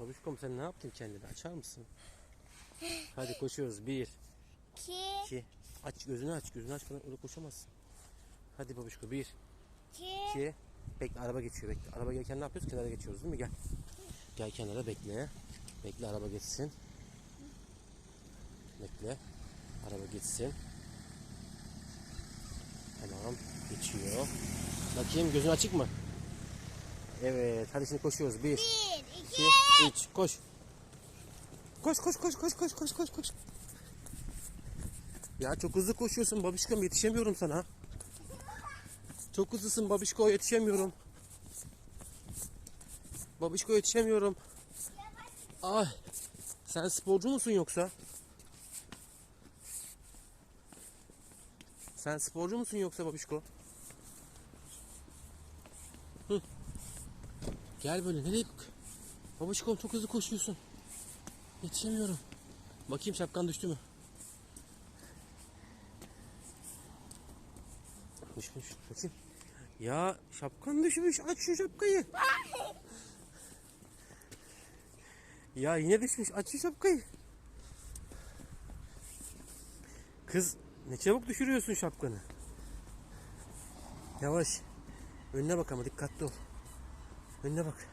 Babuşkom sen ne yaptın kendine? Açar mısın? Hadi koşuyoruz. Bir, İki. iki. Aç gözünü aç. Gözünü açmadan öyle koşamazsın. Hadi babuşko. Bir, İki. iki. Bekle araba geçiyor bekle. Araba gelirken ne yapıyoruz? Kenara geçiyoruz değil mi? Gel. Gel kenara bekle. Bekle araba geçsin. Bekle. Araba geçsin. Tamam. Geçiyor. Bakayım gözün açık mı? Evet. Hadi şimdi koşuyoruz. Bir, Bir. İki. iki, üç. Koş. Koş koş koş koş koş koş koş koş. Ya çok hızlı koşuyorsun babişkom yetişemiyorum sana. Çok hızlısın babişko yetişemiyorum. Babişko yetişemiyorum. Ay. Sen sporcu musun yoksa? Sen sporcu musun yoksa babişko? Hı. Gel böyle nereye bak? Babişkom çok hızlı koşuyorsun. Yetişemiyorum. Bakayım şapkan düştü mü? Düşmüş. Bakayım. Ya şapkan düşmüş. Aç şu şapkayı. Ya yine düşmüş. Aç şu şapkayı. Kız ne çabuk düşürüyorsun şapkanı. Yavaş. Önüne bak ama dikkatli ol. Önüne bak.